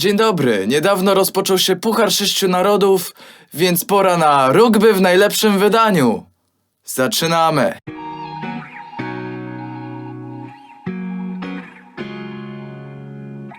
Dzień dobry, niedawno rozpoczął się Puchar Sześciu Narodów, więc pora na rugby w najlepszym wydaniu. Zaczynamy.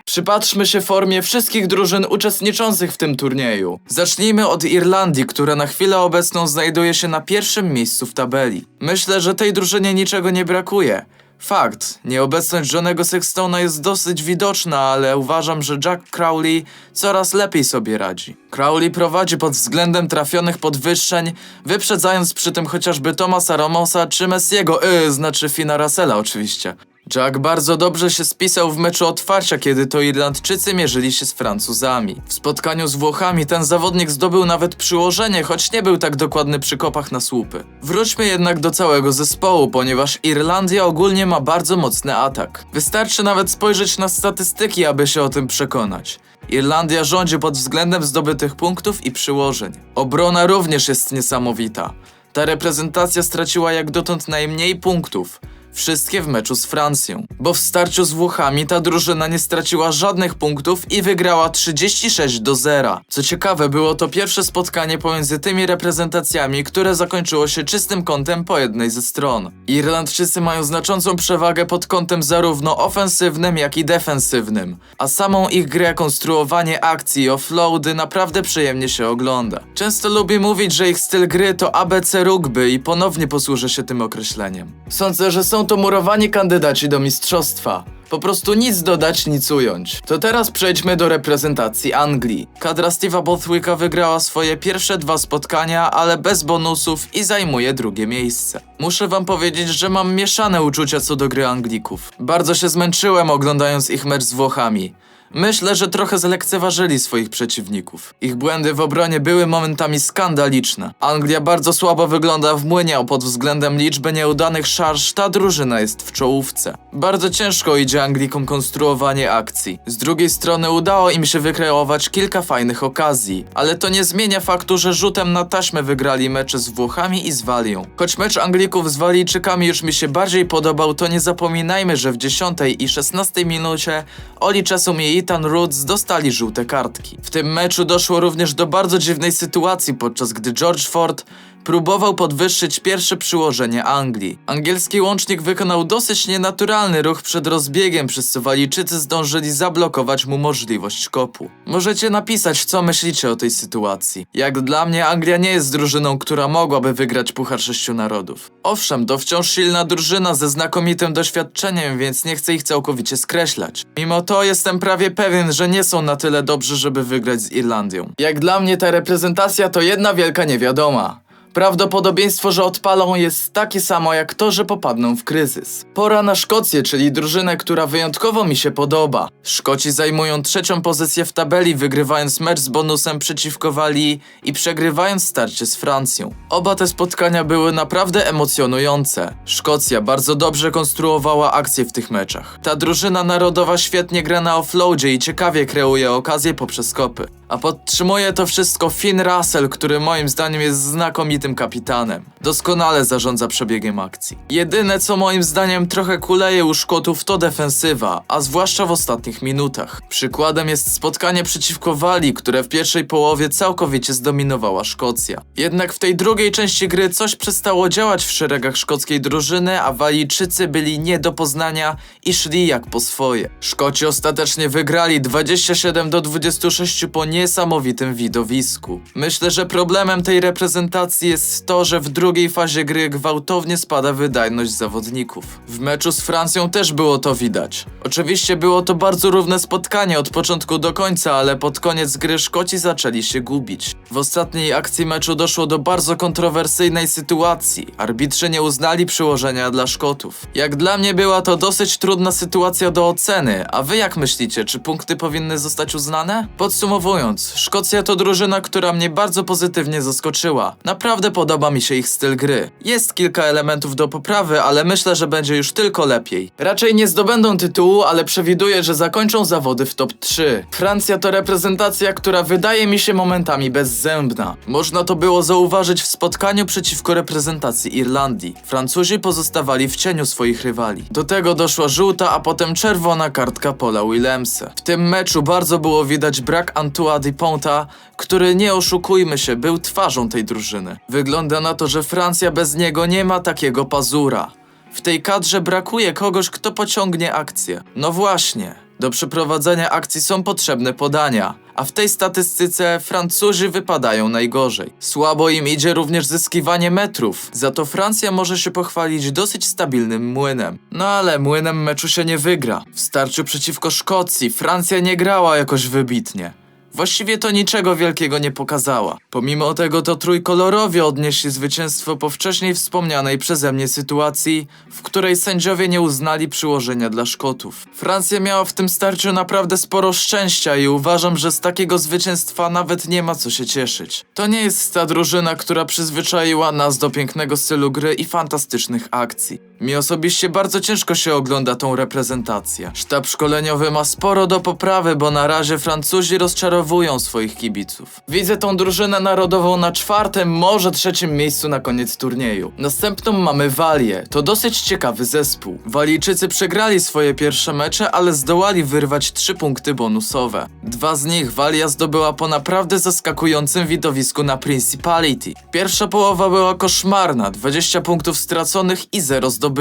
Przypatrzmy się formie wszystkich drużyn uczestniczących w tym turnieju. Zacznijmy od Irlandii, która na chwilę obecną znajduje się na pierwszym miejscu w tabeli. Myślę, że tej drużynie niczego nie brakuje. Fakt, nieobecność Johnego Sextona jest dosyć widoczna, ale uważam, że Jack Crowley coraz lepiej sobie radzi. Crowley prowadzi pod względem trafionych podwyższeń, wyprzedzając przy tym chociażby Thomasa Ramosa czy Messiego, yy, znaczy Fina Russella oczywiście. Jack bardzo dobrze się spisał w meczu otwarcia, kiedy to Irlandczycy mierzyli się z Francuzami. W spotkaniu z Włochami ten zawodnik zdobył nawet przyłożenie, choć nie był tak dokładny przy kopach na słupy. Wróćmy jednak do całego zespołu, ponieważ Irlandia ogólnie ma bardzo mocny atak. Wystarczy nawet spojrzeć na statystyki, aby się o tym przekonać. Irlandia rządzi pod względem zdobytych punktów i przyłożeń. Obrona również jest niesamowita. Ta reprezentacja straciła jak dotąd najmniej punktów. Wszystkie w meczu z Francją. Bo w starciu z Włochami ta drużyna nie straciła żadnych punktów i wygrała 36 do 0. Co ciekawe, było to pierwsze spotkanie pomiędzy tymi reprezentacjami, które zakończyło się czystym kątem po jednej ze stron. Irlandczycy mają znaczącą przewagę pod kątem zarówno ofensywnym, jak i defensywnym, a samą ich grę, konstruowanie akcji i offloady naprawdę przyjemnie się ogląda. Często lubię mówić, że ich styl gry to ABC rugby i ponownie posłużę się tym określeniem. Sądzę, że są to murowani kandydaci do mistrzostwa. Po prostu nic dodać, nic ująć. To teraz przejdźmy do reprezentacji Anglii. Kadra Steve'a Bothwicka wygrała swoje pierwsze dwa spotkania, ale bez bonusów i zajmuje drugie miejsce. Muszę wam powiedzieć, że mam mieszane uczucia co do gry Anglików. Bardzo się zmęczyłem oglądając ich mecz z Włochami. Myślę, że trochę zlekceważyli swoich przeciwników. Ich błędy w obronie były momentami skandaliczne. Anglia bardzo słabo wygląda w młynie, a pod względem liczby nieudanych szarż ta drużyna jest w czołówce. Bardzo ciężko idzie Anglikom konstruowanie akcji. Z drugiej strony udało im się wykreować kilka fajnych okazji, ale to nie zmienia faktu, że rzutem na taśmę wygrali mecze z Włochami i z Walią. Choć mecz Anglików z Walijczykami już mi się bardziej podobał, to nie zapominajmy, że w 10 i 16 minucie Oli Czesum i Ethan Roots dostali żółte kartki. W tym meczu doszło również do bardzo dziwnej sytuacji, podczas gdy George Ford próbował podwyższyć pierwsze przyłożenie Anglii. Angielski łącznik wykonał dosyć nienaturalny ruch przed rozbiegiem, przez co Walijczycy zdążyli zablokować mu możliwość kopu. Możecie napisać, co myślicie o tej sytuacji. Jak dla mnie, Anglia nie jest drużyną, która mogłaby wygrać Puchar Sześciu Narodów. Owszem, to wciąż silna drużyna ze znakomitym doświadczeniem, więc nie chcę ich całkowicie skreślać. Mimo to jestem prawie pewien, że nie są na tyle dobrzy, żeby wygrać z Irlandią. Jak dla mnie ta reprezentacja to jedna wielka niewiadoma. Prawdopodobieństwo, że odpalą jest takie samo jak to, że popadną w kryzys. Pora na Szkocję, czyli drużynę, która wyjątkowo mi się podoba. Szkoci zajmują trzecią pozycję w tabeli, wygrywając mecz z bonusem przeciwko Walii i przegrywając starcie z Francją. Oba te spotkania były naprawdę emocjonujące. Szkocja bardzo dobrze konstruowała akcje w tych meczach. Ta drużyna narodowa świetnie gra na offloadzie i ciekawie kreuje okazje poprzez kopy. A podtrzymuje to wszystko Finn Russell, który moim zdaniem jest znakomitym kapitanem. Doskonale zarządza przebiegiem akcji. Jedyne co moim zdaniem trochę kuleje u Szkotów to defensywa, a zwłaszcza w ostatnich minutach. Przykładem jest spotkanie przeciwko Walii, które w pierwszej połowie całkowicie zdominowała Szkocja. Jednak w tej drugiej części gry coś przestało działać w szeregach szkockiej drużyny, a Walijczycy byli nie do poznania i szli jak po swoje. Szkoci ostatecznie wygrali 27 do 26 po niesamowitym widowisku. Myślę, że problemem tej reprezentacji jest to, że w drugiej fazie gry gwałtownie spada wydajność zawodników. W meczu z Francją też było to widać. Oczywiście było to bardzo równe spotkanie od początku do końca, ale pod koniec gry Szkoci zaczęli się gubić. W ostatniej akcji meczu doszło do bardzo kontrowersyjnej sytuacji. Arbitrzy nie uznali przyłożenia dla Szkotów. Jak dla mnie była to dosyć trudna sytuacja do oceny, a wy jak myślicie, czy punkty powinny zostać uznane? Podsumowując, Szkocja to drużyna, która mnie bardzo pozytywnie zaskoczyła. Naprawdę podoba mi się ich styl gry. Jest kilka elementów do poprawy, ale myślę, że będzie już tylko lepiej. Raczej nie zdobędą tytułu, ale przewiduję, że zakończą zawody w top 3. Francja to reprezentacja, która wydaje mi się momentami bezzębna. Można to było zauważyć w spotkaniu przeciwko reprezentacji Irlandii. Francuzi pozostawali w cieniu swoich rywali. Do tego doszła żółta, a potem czerwona kartka Paula Willemsa. W tym meczu bardzo było widać brak Antua Duponta, który nie oszukujmy się, był twarzą tej drużyny. Wygląda na to, że Francja bez niego nie ma takiego pazura. W tej kadrze brakuje kogoś, kto pociągnie akcję. No właśnie, do przeprowadzenia akcji są potrzebne podania, a w tej statystyce Francuzi wypadają najgorzej. Słabo im idzie również zyskiwanie metrów, za to Francja może się pochwalić dosyć stabilnym młynem. No ale młynem meczu się nie wygra. W starciu przeciwko Szkocji Francja nie grała jakoś wybitnie. Właściwie to niczego wielkiego nie pokazała. Pomimo tego to trójkolorowie odnieśli zwycięstwo po wcześniej wspomnianej przeze mnie sytuacji, w której sędziowie nie uznali przyłożenia dla Szkotów. Francja miała w tym starciu naprawdę sporo szczęścia i uważam, że z takiego zwycięstwa nawet nie ma co się cieszyć. To nie jest ta drużyna, która przyzwyczaiła nas do pięknego stylu gry i fantastycznych akcji. Mi osobiście bardzo ciężko się ogląda tą reprezentację. Sztab szkoleniowy ma sporo do poprawy, bo na razie Francuzi rozczarowują swoich kibiców. Widzę tą drużynę narodową na czwartym, może trzecim miejscu na koniec turnieju. Następną mamy Walię. To dosyć ciekawy zespół. Walijczycy przegrali swoje pierwsze mecze, ale zdołali wyrwać trzy punkty bonusowe. Dwa z nich Walia zdobyła po naprawdę zaskakującym widowisku na Principality. Pierwsza połowa była koszmarna, 20 punktów straconych i 0 zdobytych.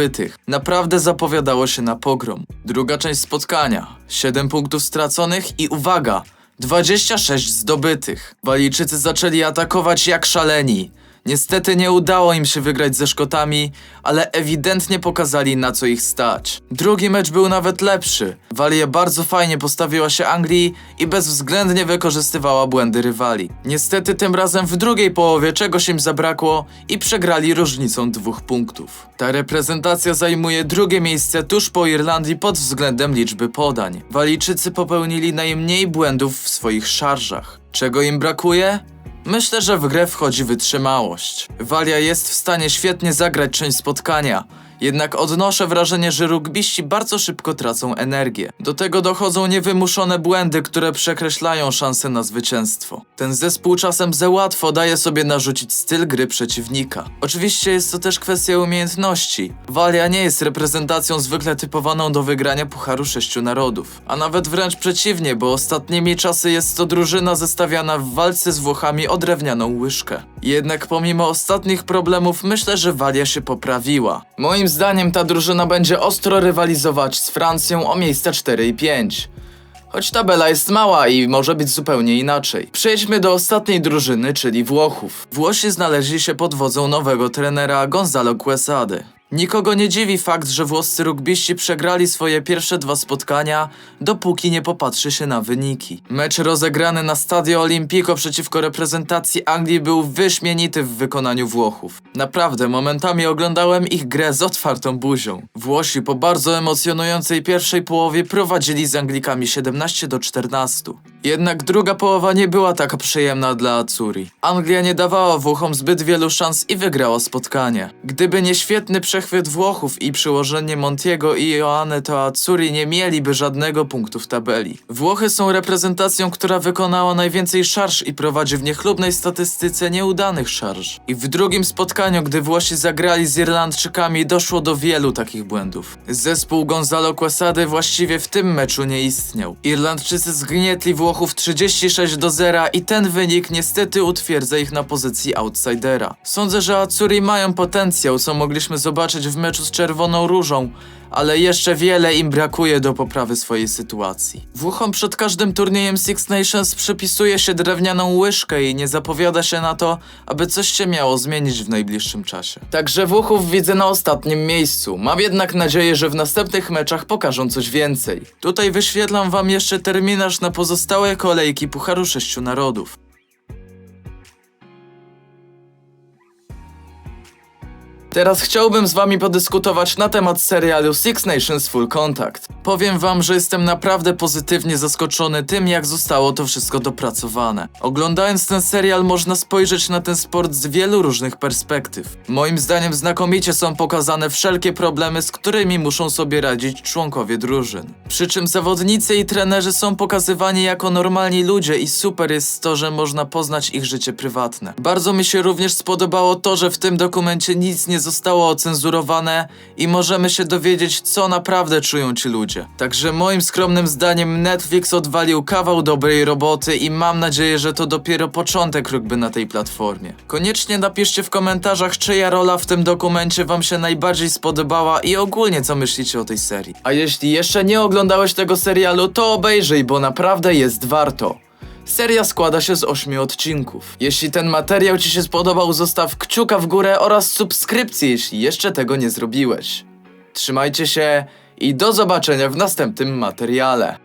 Naprawdę zapowiadało się na pogrom. Druga część spotkania, 7 punktów straconych i uwaga, 26 zdobytych. Walijczycy zaczęli atakować jak szaleni. Niestety nie udało im się wygrać ze Szkotami, ale ewidentnie pokazali na co ich stać. Drugi mecz był nawet lepszy. Walia bardzo fajnie postawiła się Anglii i bezwzględnie wykorzystywała błędy rywali. Niestety tym razem w drugiej połowie czegoś im zabrakło i przegrali różnicą dwóch punktów. Ta reprezentacja zajmuje drugie miejsce tuż po Irlandii pod względem liczby podań. Walijczycy popełnili najmniej błędów w swoich szarżach. Czego im brakuje? Myślę, że w grę wchodzi wytrzymałość. Walia jest w stanie świetnie zagrać część spotkania, jednak odnoszę wrażenie, że rugbiści bardzo szybko tracą energię. Do tego dochodzą niewymuszone błędy, które przekreślają szanse na zwycięstwo. Ten zespół czasem za łatwo daje sobie narzucić styl gry przeciwnika. Oczywiście jest to też kwestia umiejętności. Walia nie jest reprezentacją zwykle typowaną do wygrania Pucharu Sześciu Narodów, a nawet wręcz przeciwnie, bo ostatnimi czasy jest to drużyna zestawiana w walce z Włochami o drewnianą łyżkę. Jednak pomimo ostatnich problemów myślę, że Walia się poprawiła. Moim zdaniem ta drużyna będzie ostro rywalizować z Francją o miejsca 4 i 5. Choć tabela jest mała i może być zupełnie inaczej. Przejdźmy do ostatniej drużyny, czyli Włochów. Włosi znaleźli się pod wodzą nowego trenera Gonzalo Quesady. Nikogo nie dziwi fakt, że włoscy rugbiści przegrali swoje pierwsze dwa spotkania, dopóki nie popatrzy się na wyniki. Mecz rozegrany na Stadio Olimpico przeciwko reprezentacji Anglii był wyśmienity w wykonaniu Włochów. Naprawdę, momentami oglądałem ich grę z otwartą buzią. Włosi po bardzo emocjonującej pierwszej połowie prowadzili z Anglikami 17 do 14. Jednak druga połowa nie była taka przyjemna dla Azzurri. Anglia nie dawała Włochom zbyt wielu szans i wygrała spotkanie. Gdyby nie świetny przechwyt Włochów i przyłożenie Montiego i Ioane, to Azzurri nie mieliby żadnego punktu w tabeli. Włochy są reprezentacją, która wykonała najwięcej szarż i prowadzi w niechlubnej statystyce nieudanych szarż. I w drugim spotkaniu, gdy Włosi zagrali z Irlandczykami, doszło do wielu takich błędów. Zespół Gonzalo Quesady właściwie w tym meczu nie istniał. Irlandczycy zgnietli Włochów 36 do 0 i ten wynik niestety utwierdza ich na pozycji outsidera. Sądzę, że Azzurri mają potencjał, co mogliśmy zobaczyć w meczu z Czerwoną Różą, ale jeszcze wiele im brakuje do poprawy swojej sytuacji. Włochom przed każdym turniejem Six Nations przypisuje się drewnianą łyżkę i nie zapowiada się na to, aby coś się miało zmienić w najbliższym czasie. Także Włochów widzę na ostatnim miejscu. Mam jednak nadzieję, że w następnych meczach pokażą coś więcej. Tutaj wyświetlam wam jeszcze terminarz na pozostałe kolejki Pucharu Sześciu Narodów. Teraz chciałbym z wami podyskutować na temat serialu Six Nations Full Contact. Powiem wam, że jestem naprawdę pozytywnie zaskoczony tym, jak zostało to wszystko dopracowane. Oglądając ten serial można spojrzeć na ten sport z wielu różnych perspektyw. Moim zdaniem znakomicie są pokazane wszelkie problemy, z którymi muszą sobie radzić członkowie drużyn. Przy czym zawodnicy i trenerzy są pokazywani jako normalni ludzie i super jest to, że można poznać ich życie prywatne. Bardzo mi się również spodobało to, że w tym dokumencie nic nie zostało ocenzurowane i możemy się dowiedzieć, co naprawdę czują ci ludzie. Także moim skromnym zdaniem Netflix odwalił kawał dobrej roboty i mam nadzieję, że to dopiero początek rugby na tej platformie. Koniecznie napiszcie w komentarzach, czyja rola w tym dokumencie wam się najbardziej spodobała i ogólnie co myślicie o tej serii. A jeśli jeszcze nie oglądałeś tego serialu, to obejrzyj, bo naprawdę jest warto. Seria składa się z 8 odcinków. Jeśli ten materiał Ci się spodobał, zostaw kciuka w górę oraz subskrypcję, jeśli jeszcze tego nie zrobiłeś. Trzymajcie się i do zobaczenia w następnym materiale.